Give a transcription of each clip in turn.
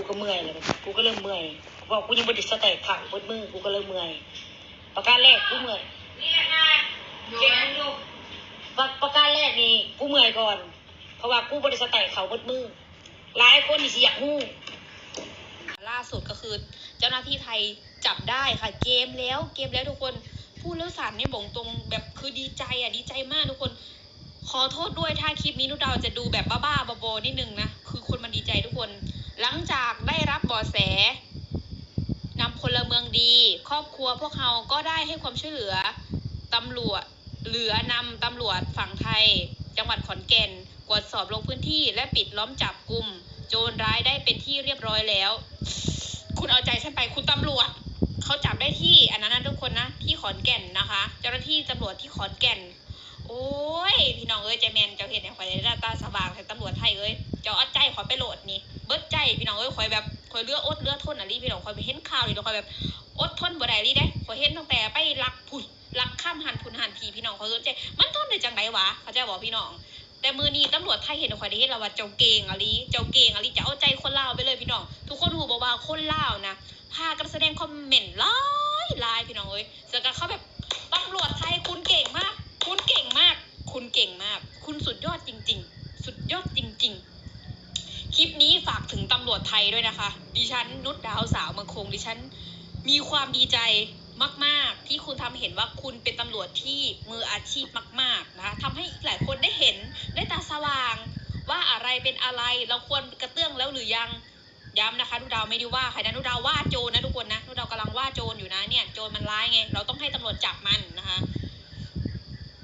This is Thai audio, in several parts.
กูก็เมื่อยเลยกูก็เริ่มเมื่อยบอกกูยังบไดิสแตกผังบนมือกูก็เริ่มเมื่อยประการแรกกูเมื่อยนี่แหละค่ะเก็บลูกประประการแรกนี่กูเมื่อยก่อน เพราะว่ากูบไดิสแตกเขาบนมือหลายคนนี่สิอยากฮู้ล่าสุดก็คือ เจ้าหน้าที่ไทยจับได้ค่ะ เกมแล้วเกมแล้วทุกคนพูดแล้วสารนี่บ่งตรงแบบคือดีใจอะดีใจมากทุกคน ขอโทษด้วยถ้าคลิปนี้นุกดาวจะดูแบบบ้าๆบอๆนิดนึงนะคือคนมันดีใจทุกคน หลังจากได้รับบาะแสนำพลเมืองดี ครอบครัวพวกเขาก็ได้ให้ความช่วยเหลือตำรวจเหลือนำตำรวจฝั่งไทย จังหวัดขอนแก่นกวดสอบลงพื้นที่และปิดล้อมจับกลุ่มโจรร้ายได้เป็นที่เรียบร้อยแล้ว คุณเอาใจฉันไปคุณตำรวจเขาจับได้ที่อันนั้นนะทุกคนนะที่ขอนแก่นนะคะ เจ้าหน้าที่ตำรวจที่ขอนแก่น โอ้ยพี่น้องเอ้ยใจแมนเจ้าเห็นเนี่ยคอยได้ พี่น้องเอ้ยคอยแบบคอยเลืออดเลือทนอะรีพี่น้องคอยไปเห็นข่าวนี่เราคอยแบบอดทนบ่ได้รีเด้คอยเห็นตั้งแต่ไปลักผุดลักข้ามหันพุนหันทีพี่น้องคอยสนใจมันทนได้จังไดวะเขาจะบอกพี่น้อง แต่มือนี้ตำรวจไทยเห็นคอยได้เห็นแล้วว่าเจ้าเก่งอะลีเจ้าเก่งอะลีจะเอาใจคนลาวไปเลยพี่น้อง ทุกคนหูบอกว่าคนลาวนะพากันแสดงคอมเมนต์หลายหลายพี่น้องเอ้ยเสร็จก็เขาแบบตำรวจไทยคุณเก่งมาก คุณเก่งมาก คุณเก่งมาก คุณสุดยอดจริง ๆ สุดยอดจริง ๆ คลิปนี้ฝากถึ งตำรวจไทยด้วยนะคะ ดิฉันนุชดาวสาวเมืองคงดิฉันมีความดีใจมากๆ ที่คุณทำเห็นว่าคุณเป็นตำรวจที่มืออาชีพมาก ๆ นะคะทำให้อีกหลายคนได้เห็นได้ตาสว่าง ว่าอะไรเป็นอะไรเราควรกระเตื้องแล้วหรือยังย้ำนะคะนุดาวไม่ได้ว่าใครนะนุดาวว่าโจรนะทุกคนนะนุดาวกำลังว่าโจรอยู่นะเนี่ยโจรมันร้ายไง เราต้องให้ตำรวจจับมันนะคะ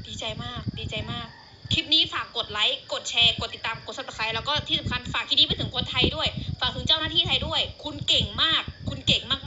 ดีใจมากดีใจมาก คลิปนี้ฝากกดไลค์กดแชร์ กดติดตามกดซับสไครต์แล้วก็ที่สำคัญฝากคลิปนี้ไปถึงคนไทยด้วย ฝากถึงเจ้าหน้าที่ไทยด้วย คุณเก่งมาก คุณเก่งมาก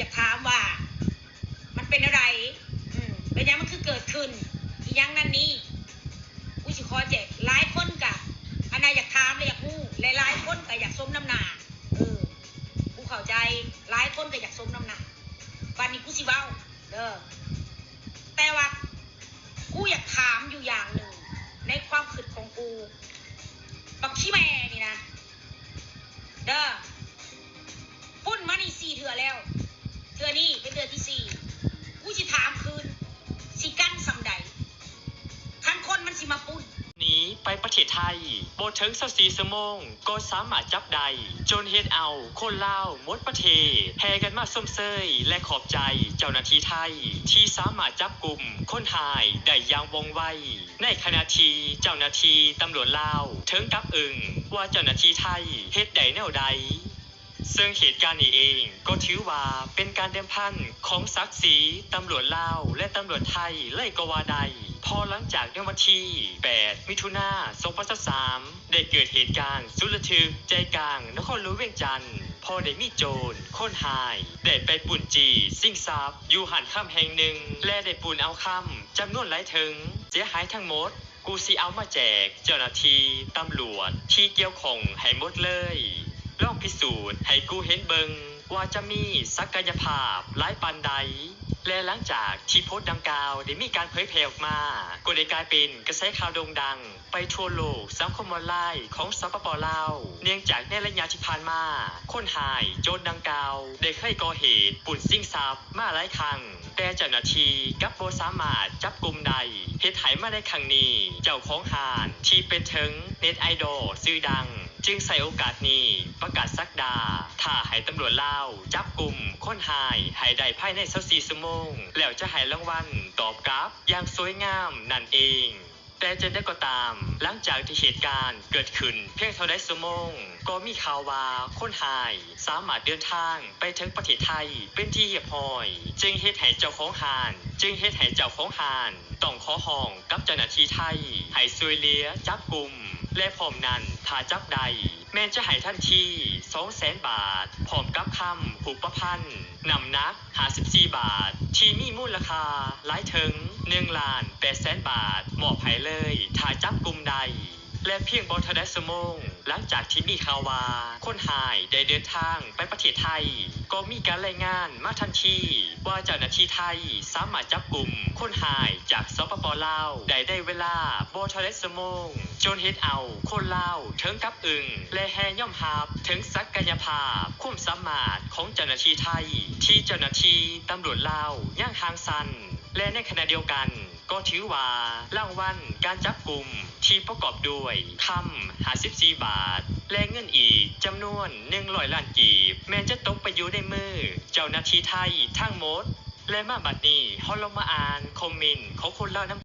อยากถามว่า มันเป็นอะไร อืมเป็นยังมันคือเกิดขึ้นอียังนั่นนี่อุ้ยสิขอแจกหลายคนกะอันใดอยากถามและอยากรู้หลายๆคนก็อยากสมน้ำหนาเออกูเข้าใจหลายคนก็อยากสมน้ำหนาวันนี้กูสิเว้าเด้อแต่ว่ากูอยากถาม ประเทศไทยโบถึงสักสี่ชั่วโมง ก็สามารถจับได้จนเฮ็ดเอาคนลาวหมดประเทศแห่กันมาส้มเซยและขอบใจเจ้าหน้าที่ไทย ที่สามารถจับกลุ่มคนหายได้อย่างว่องไวในขณะที่เจ้าหน้าที่ตำรวจลาวถึงกับอึงว่าเจ้าหน้าที่ไทยเฮ็ดได้แนวใดซึ่งเหตุการณ์นี้เองก็ถือว่าเป็นการเดิมพันของศักดิ์ศรีตำรวจลาวและตำรวจไทยเลยก็ว่าใด พอหลังจากในวันที่ 8 มิถุนา2023ได้เกิดเหตุการณ์สุดระทึกใจกลางนครหลวงเวียงจันทร์พอได้มีโจรคนหาย ได้ไปปุ่นจีสิ่งทรัพย์อยู่หันค่ำแห่งหนึ่ง และได้ปุ่นเอาค่ำจำนวนหลายถึง เสียหายทั้งหมด กูสิเอามาแจก เจ้าหน้าที่ตำรวจที่เกี่ยวข้องให้หมดเลยลองพิสูจน์ให้กูเห็นเบิง ว่าจะมีศักยภาพหลายปันใด และหลังจากที่โพสต์ดังกล่าวได้มีการเผยแพร่ออกมา ก็ได้กลายเป็นกระแสข่าวโด่งดัง ไปทั่วโลกสังคมออนไลน์ของสปปลาวเนื่องจากในระยะที่ผ่านมา คนหายโจรดังกล่าวได้เคยก่อเหตุปุ่นซิ่งทรัพย์มาหลายครั้งแต่เจ้าหน้าที่กับบ่สามารถจับกลุ่มใดเหตุไหมาในครั้งนี้ เจ้าของหานที่เป็นถึงเน็ตไอดอลชื่อดัง จึงใส่โอกาสนี้ประกาศสักดา ถ้าให้ตำรวจเล่าจับกลุ่มค้นหายให้ได้ภายใน24ชั่วโมง แล้วจะให้รางวัลตอบกลับอย่างสวยงามนั่นเอง แต่จะได้ก็ตาม หลังจากที่เหตุการณ์เกิดขึ้น เพียงเท่าใดสมง ก็มีข่าวว่าคนหาย สามารถเดินทางไปถึงประเทศไทย เป็นที่เหียบหอย จึงเฮ็ดให้เจ้าของหาน จึงเฮ็ดให้เจ้าของหานต้องขอห้องกับเจ้าหน้าที่ไทยให้ช่วยเหลือจับกลุ่มและพร้อมนั้นถ้าจับใด แม่นจะให้ทันทีสองแสนบาทพร้อมกับคำผูกประพันธ์นำนักหาสิบสี่บาท ที่มีมูลค่าหลายถึงหนึ่งล้านแปดแสนบาทมอบให้เลยถ้าจับกลุ่มใด และเพียงบอทดสมง หลังจากที่มีข่าวว่าคนหายได้เดินทางไปประเทศไทย ก็มีการรายงานมาทันที ว่าเจ้าหน้าที่ไทยสามารถจับกลุ่มคนหายจากสปปลาวได้ได้เวลาบอทดสมง จนเฮ็ดเอาคนลาวถึงกับอึงและแห่ย่อมหาบถึงศักยภาพความสามารถของเจ้าหน้าที่ไทย ที่เจ้าหน้าที่ตำรวจลาวย่างหางสันและในขณะเดียวกัน ก็ถือว่ารางวัลการจับกลุ่มที่ประกอบด้วยคำหา54 บาท และเงินอีกจำนวน100ล้านกีบ แม้จะตกไปอยู่ในมือ เจ้าหน้าที่ไทยทั้งหมด และมาบัดนี้เฮาลองมาอ่านคอมเมนต์ของคนเล่าน้ำ